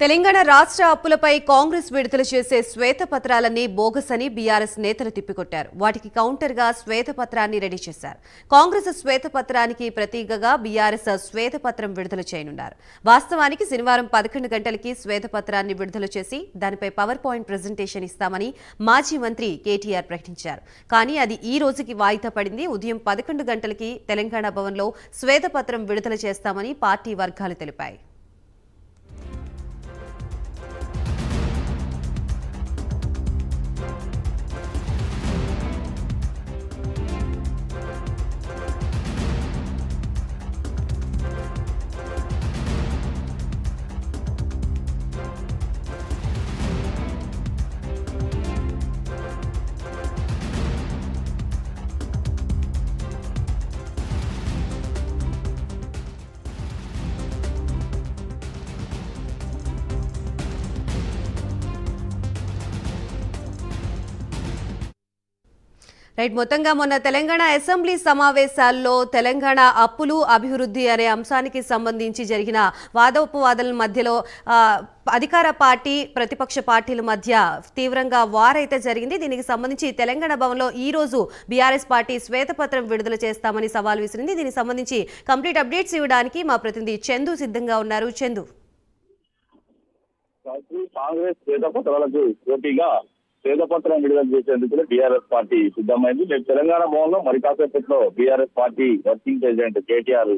తెలంగాణ రాష్ట్ర అప్పులపై కాంగ్రెస్ విడుదల చేసే శ్వేతపత్రాలన్నీ బోగస్ అని బీఆర్ఎస్ నేతలు తిప్పికొట్టారు. వాటికి కౌంటర్గా శ్వేతపత్రాన్ని రెడీ చేశారు. కాంగ్రెస్ శ్వేతపత్రానికి ప్రతీకగా బీఆర్ఎస్ శ్వేతపత్రం విడుదల చేయనున్నారు. వాస్తవానికి శనివారం పదకొండు గంటలకి శ్వేతపత్రాన్ని విడుదల చేసి దానిపై పవర్ పాయింట్ ప్రజెంటేషన్ ఇస్తామని మాజీ మంత్రి కేటీఆర్ ప్రకటించారు. కానీ అది ఈ రోజుకి వాయిదా పడింది. ఉదయం పదకొండు గంటలకి తెలంగాణ భవన్లో శ్వేతపత్రం విడుదల చేస్తామని పార్టీ వర్గాలు తెలిపాయి. రైట్ మొత్తంగా మొన్న తెలంగాణ అసెంబ్లీ సమావేశాల్లో తెలంగాణ అప్పులు అభివృద్ధి అనే అంశానికి సంబంధించి జరిగిన వాదోపవాదాల మధ్యలో అధికార పార్టీ ప్రతిపక్ష పార్టీల మధ్య తీవ్రంగా వారైతే జరిగింది. దీనికి సంబంధించి తెలంగాణ భవన్లో ఈ రోజు బీఆర్ఎస్ పార్టీ శ్వేతపత్రం విడుదల చేస్తామని సవాల్ విసిరింది. దీనికి సంబంధించి కంప్లీట్ అప్డేట్స్ ఇవ్వడానికి మా ప్రతినిధి చందు సిద్ధంగా ఉన్నారు. చందు. కాంగ్రెస్ శ్వేతపత్రాలకు పోటీగా శ్వేతపత్రం విడుదల చేసేందుకు టీఆర్ఎస్ పార్టీ సిద్ధమైంది. రేపు తెలంగాణ భవన్లో మరి కాసేపట్లో BRS party working president KTR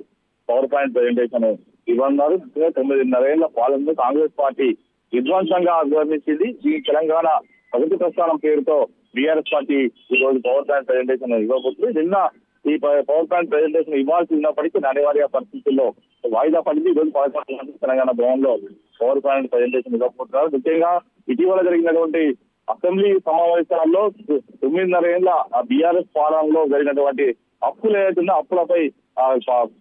power point presentation ఇవ్వన్నారు తొమ్మిదిన్నర తొమ్మిదిన్నరేళ్ళ పాలనలో కాంగ్రెస్ పార్టీ విధ్వంసంగా అభివర్ణించింది ఈ తెలంగాణ ప్రగతి ప్రస్థానం పేరుతో బీఆర్ఎస్ పార్టీ ఈ రోజు పవర్ పాయింట్ ప్రెజెంటేషన్ ఇవ్వబోతుంది. నిన్న ఈ పవర్ పాయింట్ ప్రెజెంటేషన్ ఇవ్వాల్సి ఉన్నప్పటికీ అనివార్య పరిస్థితుల్లో వాయిదా పడింది. ఈ రోజు పదకొండు తెలంగాణ భవన్లో పవర్ పాయింట్ ప్రెజెంటేషన్ ఇవ్వబోతున్నారు. ముఖ్యంగా ఇటీవల జరిగినటువంటి అసెంబ్లీ సమావేశాల్లో తొమ్మిదిన్నర ఏళ్ళ బీఆర్ఎస్ పాలనలో జరిగినటువంటి అప్పులు ఏదైతుందో అప్పులపై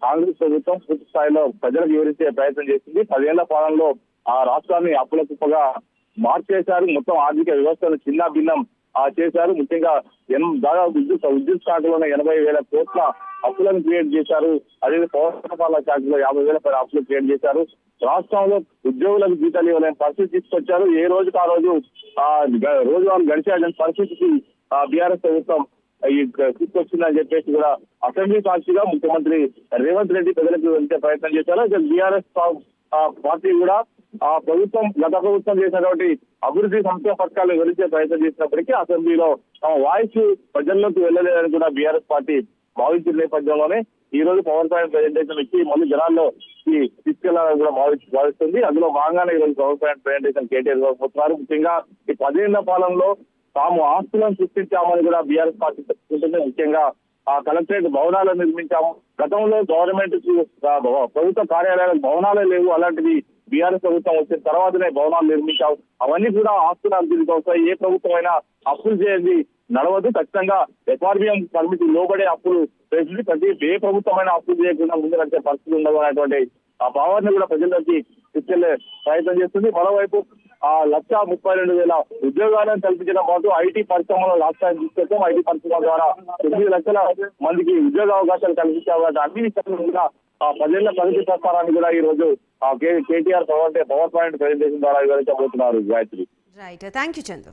కాంగ్రెస్ ప్రభుత్వం పూర్తి స్థాయిలో ప్రజలకు వివరించే ప్రయత్నం చేసింది. పదేళ్ళ పాలనలో ఆ రాష్ట్రాన్ని అప్పుల కుప్పగా మార్చేశారు. మొత్తం ఆర్థిక వ్యవస్థను చిన్న భిన్నం చేశారు. ముఖ్యంగా ఎన్- దాదాపు విద్యుత్ విద్యుత్ శాఖలోనే ఎనభై వేల కోట్ల అప్పులను క్రియేట్ చేశారు. అదే పౌర సరఫరాల శాఖలో యాభై వేల పది అప్పులు క్రియేట్ చేశారు. రాష్ట్రంలో ఉద్యోగులకు జీతాలు ఇవ్వలేని పరిస్థితి తీసుకొచ్చారు. ఏ రోజుకు ఆ రోజు ఆ గ- రోజువారు గడిచేయాలని పరిస్థితికి బీఆర్ఎస్ ప్రభుత్వం ఈ తీసుకొచ్చిందని చెప్పేసి కూడా అసెంబ్లీ సాక్షిగా ముఖ్యమంత్రి రేవంత్ రెడ్డి ప్రజలకు వెళ్తే ప్రయత్నం చేశారు. ఇక బీఆర్ఎస్ పార్టీ కూడా ఆ ప్రభుత్వం గత ప్రభుత్వం చేసినటువంటి అభివృద్ధి సంక్షేమ పథకాలు వివరించే ప్రయత్నం చేసినప్పటికీ అసెంబ్లీలో తమ వాయిస్ ప్రజల్లోకి వెళ్ళలేదని కూడా బీఆర్ఎస్ పార్టీ భావించిన నేపథ్యంలోనే ఈ రోజు పవన్ కళ్యాణ్ ప్రెజెంటేషన్ ఇచ్చి మళ్ళీ జనాల్లో ఈ తీసుకెళ్ళాలని కూడా భావించి భావిస్తుంది. అందులో భాగంగానే ఈ రోజు పవన్ కళ్యాణ్ ప్రజెంటేషన్ కేటీఆర్ పోతున్నారు. ముఖ్యంగా ఈ పదేళ్ళ పాలనలో తాము ఆస్తులను సృష్టించామని కూడా బీఆర్ఎస్ పార్టీ చెప్పుకుంటుంది ముఖ్యంగా ఆ కలెక్టరేట్ భవనాలు నిర్మించాము. గతంలో గవర్నమెంట్ ప్రభుత్వ కార్యాలయాలకు భవనాలే లేవు. అలాంటిది బీఆర్ఎస్ ప్రభుత్వం వచ్చిన తర్వాతనే భవనాలు నిర్మించాం. అవన్నీ కూడా ఆస్తులు అభివృద్ధికి వస్తాయి ఏ ప్రభుత్వం అయినా అప్పులు చేయండి నడవదు ఖచ్చితంగా ఎఫ్ఆర్బిఎం పరిమితి లోబడే అప్పులు చేసింది ప్రతి ఏ ప్రభుత్వమైన అప్పులు చేయకుండా ముందు నడిచే పరిస్థితి ఉండదు అనేటువంటి ఆ భావాన్ని కూడా ప్రజల్లోకి తీసుకెళ్ళే ప్రయత్నం చేస్తుంది. మరోవైపు ఆ లక్ష ముప్పై రెండు వేల ఉద్యోగాలను కల్పించడం పాటు ఐటీ పరిశ్రమలో రాష్ట్రాన్ని తీసుకొచ్చాం. ఐటీ పరిశ్రమ ద్వారా తొమ్మిది లక్షల మందికి ఉద్యోగ అవకాశాలు కల్పించాం అన్ని విషయాలు కూడా ఆ ప్రజల ప్రగతి ప్రస్థానాన్ని కూడా ఈ రోజు KTR power power point presentation ద్వారా వివరించబోతున్నారు Gayatri. Right thank you Chandra